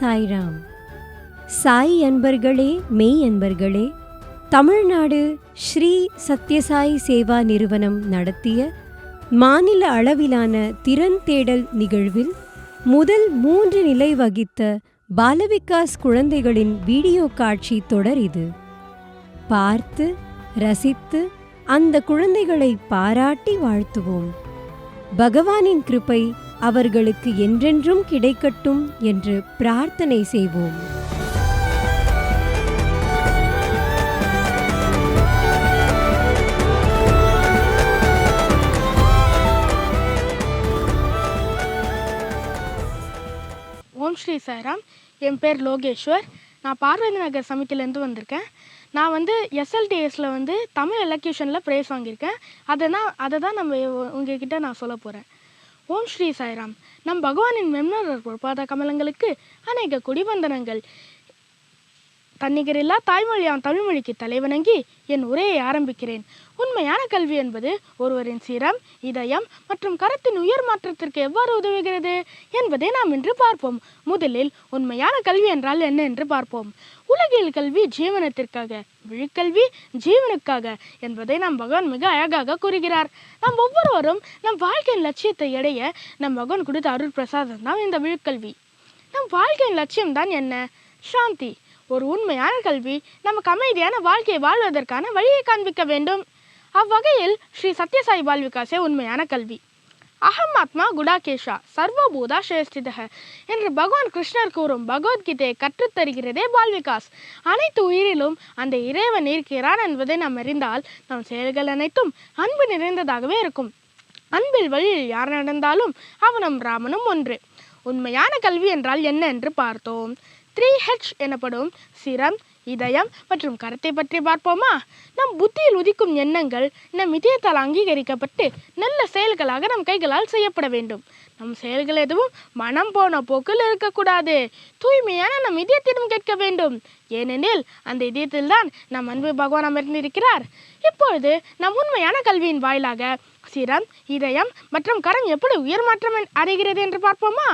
சாய்ராம். சாய் அன்பர்களே மெய் அன்பர்களே தமிழ்நாடு ஸ்ரீ சத்யசாய் சேவா நிறுவனம் நடத்திய மாநில அளவிலான திறன் தேடல் நிகழ்வில் முதல் மூன்று நிலை வகித்த பாலவிகாஸ் குழந்தைகளின் வீடியோ காட்சி தொடர் இது. பார்த்து ரசித்து அந்த குழந்தைகளை பாராட்டி வாழ்த்துவோம். பகவானின் கிருப்பை அவர்களுக்கு என்றென்றும் கிடைக்கட்டும் என்று பிரார்த்தனை செய்வோம். ஓம் ஸ்ரீ சாய்ராம். என் பேர் லோகேஸ்வர். நான் பார்வதி நகர் சமிட்டிலேருந்து வந்திருக்கேன். நான் வந்து எஸ்எல்டிஎஸில் வந்து தமிழ் எலக்யூஷனில் ப்ரைஸ் வாங்கியிருக்கேன். அதை தான் அதை தான் நம்ம உங்ககிட்ட நான் சொல்ல போகிறேன் ஓம் ஸ்ரீ சாய்ராம். நம் பகவானின் மெம்னர் பொற்பாத கமலங்களுக்கு அநேக குடிவந்தனங்கள். தன்னிகரில்லா தாய்மொழியாம் தமிழ்மொழிக்கு தலைவணங்கி என் உரையை ஆரம்பிக்கிறேன். உண்மையான கல்வி என்பது ஒருவரின் சிரம் இதயம் மற்றும் கரத்தின் உயர் மாற்றத்திற்கு எவ்வாறு உதவுகிறது என்பதை நாம் இன்று பார்ப்போம். முதலில் உண்மையான கல்வி என்றால் என்ன என்று பார்ப்போம். உலகில் கல்வி ஜீவனத்திற்காக விழுக்கல்வி ஜீவனுக்காக என்பதை நம் பகவான் மிக அழகாக கூறுகிறார். நாம் ஒவ்வொருவரும் நம் வாழ்க்கையின் லட்சியத்தை அடைய நம் பகவான் கொடுத்த அருள் பிரசாதம் தான் இந்த விழுக்கல்வி. நம் வாழ்க்கையின் லட்சியம் தான் என்ன? சாந்தி. ஒரு உண்மையான கல்வி நமக்கு அமைதியான வாழ்க்கையை வாழ்வதற்கான வழியை காண்பிக்க வேண்டும். அவ்வகையில் ஸ்ரீ சத்யசாய் பால் விகாசே உண்மையான கல்வி. அகம் ஆத்மா குடாகேஷா சர்வபூதா ஸ்ரேஷ்டிதக என்று பகவான் கிருஷ்ணர் கூறும் பகவத்கீதையை கற்றுத்தருகிறதே பால் விகாஸ் அனைத்து உயிரிலும் அந்த இறைவன் இருக்கிறான் என்பதை நாம் அறிந்தால் நம் செயல்கள் அனைத்தும் அன்பு நிறைந்ததாகவே இருக்கும். அன்பில் வழியில் யார் நடந்தாலும் அவனும் ராமனும் ஒன்று. உண்மையான கல்வி என்றால் என்ன என்று பார்த்தோம். த்ரீ ஹெச் எனப்படும் சிரம் இதயம் மற்றும் கரத்தை பற்றி பார்ப்போமா? நம் புத்தியில் உதிக்கும் எண்ணங்கள் நம் இதயத்தால் அங்கீகரிக்கப்பட்டு நல்ல செயல்களாக நம் கைகளால் செய்யப்பட வேண்டும். நம் செயல்கள் எதுவும் மனம் போன போக்கில் இருக்கக்கூடாது. தூய்மையான நம் இதயத்திடம் கேட்க வேண்டும். ஏனெனில் அந்த இதயத்தில் தான் நம் அன்பு பகவான் அமர்ந்திருக்கிறார். இப்பொழுது நம் உண்மையான கல்வியின் வாயிலாக சிரம் இதயம் மற்றும் கரம் எப்படி உயர் மாற்றம் அடைகிறது என்று பார்ப்போமா?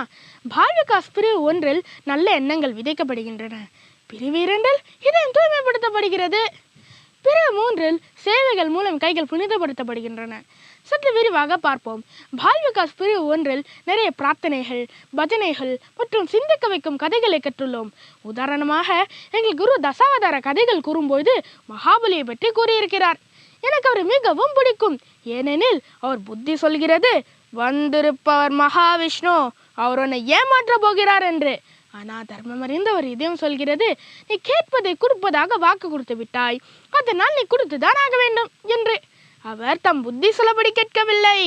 பால்விகாஸ் பிரிவு ஒன்றில் நல்ல எண்ணங்கள் விதைக்கப்படுகின்றன. பிரிவு இரண்டில் இதயம் தூய்மைப்படுத்தப்படுகிறது. பிற மூன்றில் சேவைகள் மூலம் கைகள் புனிதப்படுத்தப்படுகின்றன. சற்று விரிவாக பார்ப்போம். பால் விகாஸ் பிரிவு ஒன்றில் நிறைய பிரார்த்தனைகள் பஜனைகள் மற்றும் சிந்திக்க வைக்கும் கதைகளை கற்றுள்ளோம். உதாரணமாக எங்கள் குரு தசாவதார கதைகள் கூறும்போது மகாபலியை பற்றி கூறியிருக்கிறார். எனக்கு அவர் மிகவும் பிடிக்கும். ஏனெனில் அவர் புத்தி சொல்கிறது வந்திருப்பவர் மகாவிஷ்ணு அவர் உன்னை ஏமாற்ற போகிறார் என்று. ஆனால் தர்மம் அறிந்தவர் இதயம் சொல்கிறது நீ கேட்பதை கொடுப்பதாக வாக்கு கொடுத்து விட்டாய். அதனால் நீ கொடுத்துதான் ஆக வேண்டும் என்று. அவர் தம் புத்தி சொல்லபடி கேட்கவில்லை.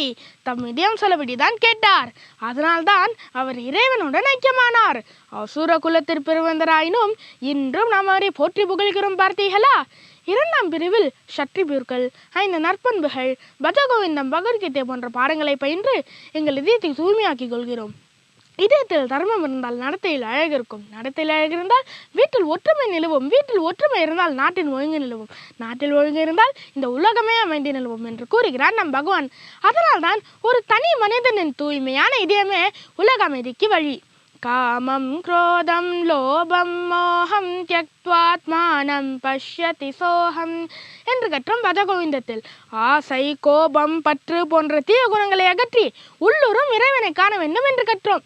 தம் இதயம் சொல்லபடி தான் கேட்டார். அதனால்தான் அவர் இறைவனுடன் ஐக்கியமானார். அசுர குலத்தில் பிறந்தராயினும் இன்றும் நாம் அவரை போற்றி புகழ்கிறோம் பார்த்தீர்களா? இரண்டாம் பிரிவில் சற்றிபியூர்கள் ஐந்து நற்பண்புகள் பஜகோவிந்தம் பகவத்கீதை போன்ற பாடங்களை பயின்று எங்கள் இதயத்தை தூய்மையாக்கிக் கொள்கிறோம். இதயத்தில் தர்மம் இருந்தால் நடத்தையில் அழகு இருக்கும். நடத்தையில் அழகு இருந்தால் வீட்டில் ஒற்றுமை நிலவும். வீட்டில் ஒற்றுமை இருந்தால் நாட்டின் ஒழுங்கு நிலவும். நாட்டில் ஒழுங்கு இருந்தால் இந்த உலகமே அமைந்து நிலவும் என்று கூறுகிறார் நம் பகவான். அதனால்தான் ஒரு தனி மனிதனின் தூய்மையான இதயமே உலக அமைதிக்கு வழி. காமம் குரோதம் லோபம் மோகம் தியக் தியக்வாத்மானம் பஷ்யதி சோகம் என்று கற்றும் பஜகோவிந்தத்தில் ஆசை கோபம் பற்று போன்ற தீய குணங்களை அகற்றி உள்ளூரும் இறைவனை காண வேண்டும் என்று கற்றோம்.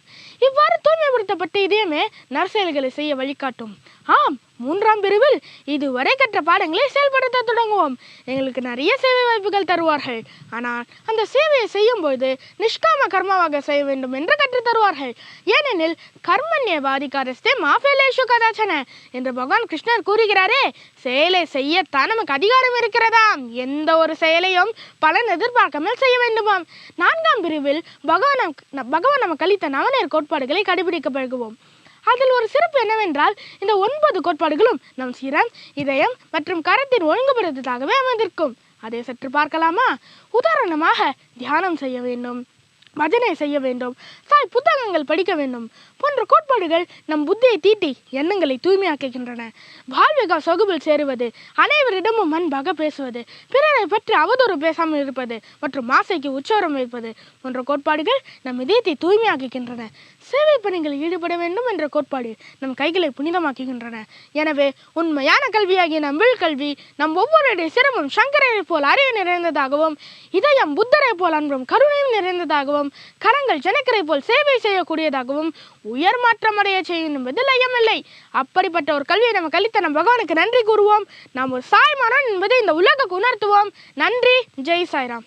இவ்வாறு தூய்மைப்படுத்தப்பட்ட இதயமே நற்செயல்களை செய்ய வழிகாட்டும். ஆம் மூன்றாம் பிரிவில் இதுவரை கற்ற பாடங்களை செயல்படுத்த தொடங்குவோம். எங்களுக்கு நிறைய சேவை வாய்ப்புகள் தருவார்கள். ஆனால் அந்த சேவையை செய்யும்போது நிஷ்காம கர்மாவாக செய்ய வேண்டும் என்று கற்றுத் தருவார்கள். ஏனெனில் கர்மண்யவாதிகாரஸ்தே மாஃபேலேஷு கதாச்சன என்று பகவான் கிருஷ்ணர் கூறுகிறாரே செயலை செய்யத்தான் நமக்கு அதிகாரம் இருக்கிறதாம். எந்த ஒரு செயலையும் பலன் எதிர்பார்க்காமல் செய்ய வேண்டுமாம். நான்காம் பிரிவில் பகவான் பகவான் நமக்கு அளித்த நவநேர் கோட்பாடுகளை கடைபிடிக்க பழகுவோம். அதில் ஒரு சிறப்பு என்னவென்றால் இந்த ஒன்பது கோட்பாடுகளும் நம் சிரம் இதயம் மற்றும் கரத்தின் ஒழுங்குபடுத்ததாகவே அமைந்திருக்கும். அதை சற்று பார்க்கலாமா? உதாரணமாக தியானம் செய்ய வேண்டும். பஜனை செய்ய வேண்டும். சாய் புத்தகங்கள் படிக்க வேண்டும். போன்ற கோட்பாடுகள் நம் புத்தியை தீட்டி எண்ணங்களை தூய்மையாக்குகின்றன. வாழ்விகா சொகுபில் சேருவது அனைவரிடமும் அன்பாக பேசுவது பிறரை பற்றி அவதூறு பேசாமல் இருப்பது மற்றும் ஆசைக்கு உச்சவரம் வைப்பது போன்ற கோட்பாடுகள் நம் இதயத்தை தூய்மையாக்குகின்றன. சேவை பணிகளில் ஈடுபட வேண்டும் என்ற கோட்பாடு நம் கைகளை புனிதமாக்குகின்றன. எனவே உண்மையான கல்வியாகிய நம் கல்வி நம் ஒவ்வொருடைய சிரமம் சங்கரரை போல் அறிவு நிறைந்ததாகவும் இதயம் புத்தரை போல் அன்பும் கருணையும் நிறைந்ததாகவும் கரங்கள் ஜனக்கரை போல் சேவை செய்யக்கூடியதாகவும் உயர் மாற்றம் அடைய செய்யும் என்பதில் ஐயமில்லை அப்படிப்பட்ட ஒரு கல்வியை நம்ம கழித்த நம் பகவானுக்கு நன்றி கூறுவோம். நாம் ஒரு சாய்மானோன் என்பதை இந்த உலகுக்கு உணர்த்துவோம். நன்றி. ஜெய் சாய்ராம்.